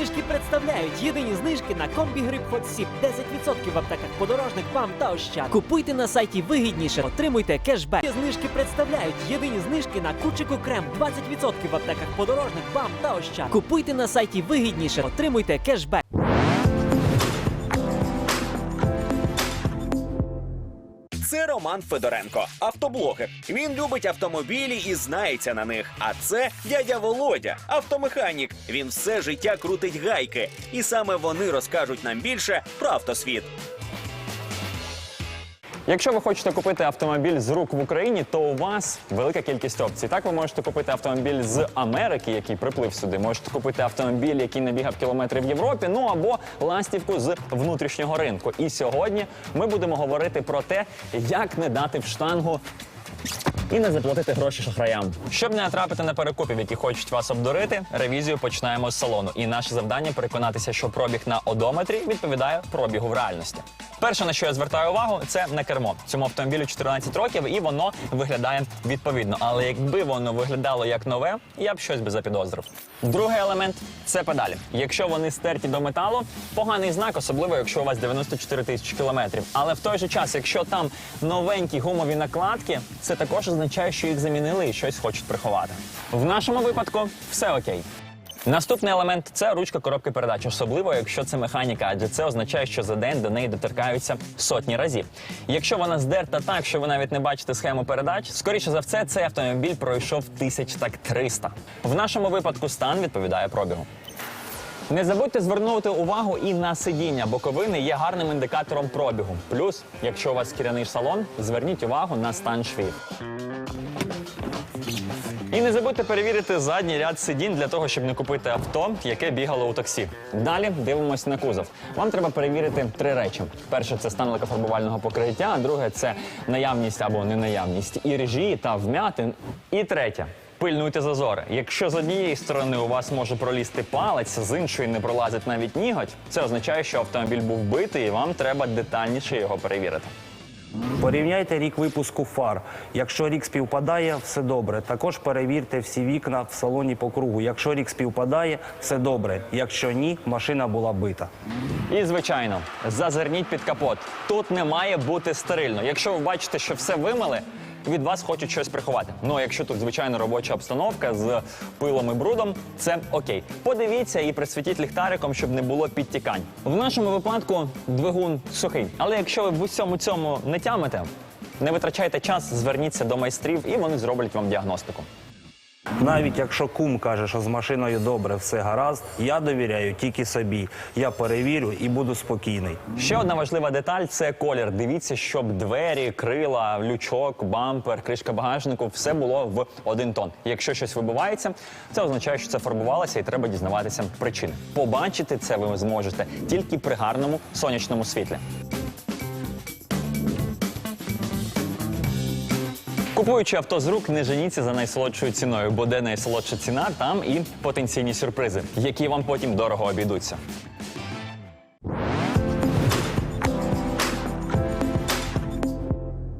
знижки представляють єдині знижки на комбі гриб Hot Sip. 10% в аптеках подорожник вам та ощад. Купуйте на сайті вигідніше, отримуйте кешбек. Знижки представляють єдині знижки на кучику крем. 20% в аптеках подорожник вам та ощад. Купуйте на сайті вигідніше, отримуйте кешбек. Це Роман Федоренко, автоблогер. Він любить автомобілі і знається на них. А це дядя Володя, автомеханік. Він все життя крутить гайки, і саме вони розкажуть нам більше про автосвіт. Якщо ви хочете купити автомобіль з рук в Україні, то у вас велика кількість опцій. Так, ви можете купити автомобіль з Америки, який приплив сюди. Можете купити автомобіль, який набігав кілометри в Європі. Ну або ластівку з внутрішнього ринку. І сьогодні ми будемо говорити про те, як не дати в штангу. І не заплатити гроші шахраям. Щоб не натрапити на перекупів, які хочуть вас обдурити, ревізію починаємо з салону. І наше завдання переконатися, що пробіг на одометрі відповідає пробігу в реальності. Перше, на що я звертаю увагу, це на кермо. Цьому автомобілю 14 років, і воно виглядає відповідно. Але якби воно виглядало як нове, я б щось би запідозрив. Другий елемент це педалі. Якщо вони стерті до металу, поганий знак, особливо якщо у вас 94 тисячі кілометрів. Але в той же час, якщо там новенькі гумові накладки, це також означає, що їх замінили і щось хочуть приховати. В нашому випадку все окей. Наступний елемент це ручка коробки передач, особливо якщо це механіка, адже це означає, що за день до неї доторкаються сотні разів. Якщо вона здерта так, що ви навіть не бачите схему передач, скоріше за все, цей автомобіль пройшов тисяч так 300. В нашому випадку стан відповідає пробігу. Не забудьте звернути увагу і на сидіння. Боковини є гарним індикатором пробігу. Плюс, якщо у вас шкіряний салон, зверніть увагу на стан швів. І не забудьте перевірити задній ряд сидінь для того, щоб не купити авто, яке бігало у таксі. Далі дивимось на кузов. Вам треба перевірити три речі: перше це стан лакофарбувального покриття, друге це наявність або ненаявність іржі та вмятин. І третє. Пильнуйте зазори. Якщо з однієї сторони у вас може пролізти палець, з іншої не пролазить навіть ніготь, це означає, що автомобіль був битий, і вам треба детальніше його перевірити. Порівняйте рік випуску фар. Якщо рік співпадає, все добре. Також перевірте всі вікна в салоні по кругу. Якщо рік співпадає, все добре. Якщо ні, машина була бита. І звичайно, зазирніть під капот. Тут не має бути стерильно. Якщо ви бачите, що все вимили, від вас хочуть щось приховати. Ну а якщо тут звичайно робоча обстановка з пилом і брудом, це окей. Подивіться і присвітіть ліхтариком, щоб не було підтікань. В нашому випадку двигун сухий. Але якщо ви в усьому цьому не тямите, не витрачайте час, зверніться до майстрів, і вони зроблять вам діагностику. Навіть якщо кум каже, що з машиною добре, все гаразд, я довіряю тільки собі. Я перевірю і буду спокійний. Ще одна важлива деталь це колір. Дивіться, щоб двері, крила, лючок, бампер, кришка багажнику все було в один тон. Якщо щось вибивається, це означає, що це фарбувалося, і треба дізнаватися причини. Побачити це ви зможете тільки при гарному сонячному світлі. Купуючи авто з рук, не женіться за найсолодшою ціною, бо де найсолодша ціна, там і потенційні сюрпризи, які вам потім дорого обійдуться.